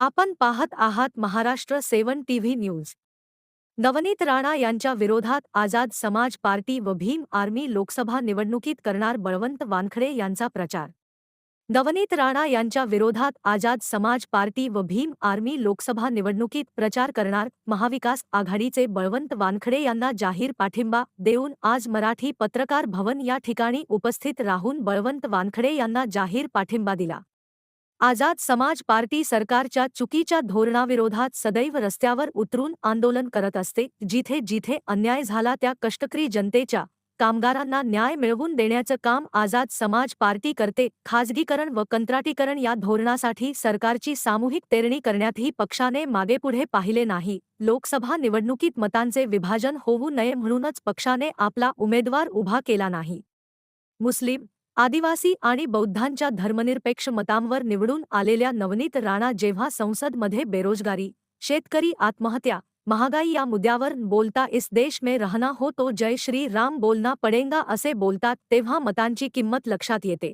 आपण पाहत आहात Maharashtra seven TV news. Navneet Rana यांच्या विरोधात आझाद समाज पार्टी व भीम आर्मी लोकसभा निवडणुकीत करणार बळवंत वानखडे यांचा प्रचार. नवनीत राणा यांच्या विरोधात आझाद समाज पार्टी व भीम आर्मी लोकसभा निवडणुकीत प्रचार करणार महाविकास आघाडीचे बळवंत वानखडे यांना जाहीर पाठिंबा देऊन आज मराठी पत्रकार भवन या ठिकाणी उपस्थित राहून बळवंत वानखडे यांना जाहीर पाठिंबा दिला. आझाद समाज पार्टी सरकारच्या चुकीच्या धोरणाविरोधात सदैव रस्त्यावर उतरून आंदोलन करत असते जिथे जिथे अन्याय झाला त्या कष्टकरी जनतेच्या कामगारांना न्याय मिळवून देण्याचं काम आझाद समाज पार्टी करते. खाजगीकरण व कंत्राटीकरण या धोरणासाठी सरकारची सामूहिक तेरणी करण्यातही पक्षाने मागेपुढे पाहिले नाही. लोकसभा निवडणुकीत मतांचे विभाजन होऊ नये म्हणूनच पक्षाने आपला उमेदवार उभा केला नाही. मुस्लिम आदिवासी आणि बौद्धांच्या धर्मनिरपेक्ष मतांवर निवडून आलेल्या नवनीत राणा जेव्हा संसदमध्ये बेरोजगारी शेतकरी आत्महत्या महागाई या मुद्द्यावर बोलता इस देश में रहना हो तो जय श्री राम बोलना पडेंगा असे बोलतात तेव्हा मतांची किंमत लक्षात येते.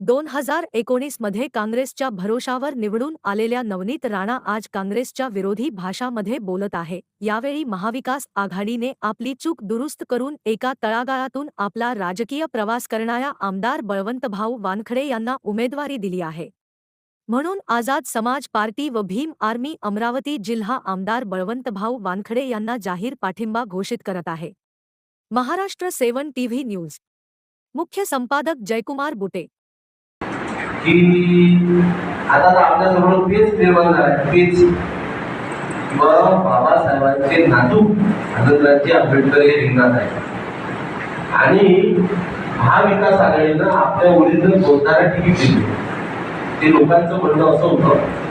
दोन हज़ार एकोणीस मध्ये काँग्रेसच्या भरोशावर निवडून आलेल्या नवनीत राणा आज काँग्रेसच्या विरोधी भाषामध्ये बोलत आहे. यावेळी महाविकास आघाडीने आपली चूक दुरुस्त करून एका तळागाळातून आपला राजकीय प्रवास करणाऱ्या आमदार बळवंतभाऊ वानखडे यांना उमेदवारी दिली आहे. म्हणून आझाद समाज पार्टी व भीम आर्मी अमरावती जिल्हा आमदार बळवंतभाऊ वानखडे यांना जाहीर पाठिंबा घोषित करत आहे. Maharashtra seven TV news. मुख्य संपादक जयकुमार बुटे. की आता तर आपल्यासमोर तेच निर्माण झालं तेच किंवा बाबासाहेबांचे नातू आनंदराजे आंबेडकर हे रिंगणात आहे आणि महाविकास आघाडीनं आपल्या ओरिजिनल बोलणाऱ्या तिकीट दिली ते लोकांचं म्हणणं असं होतं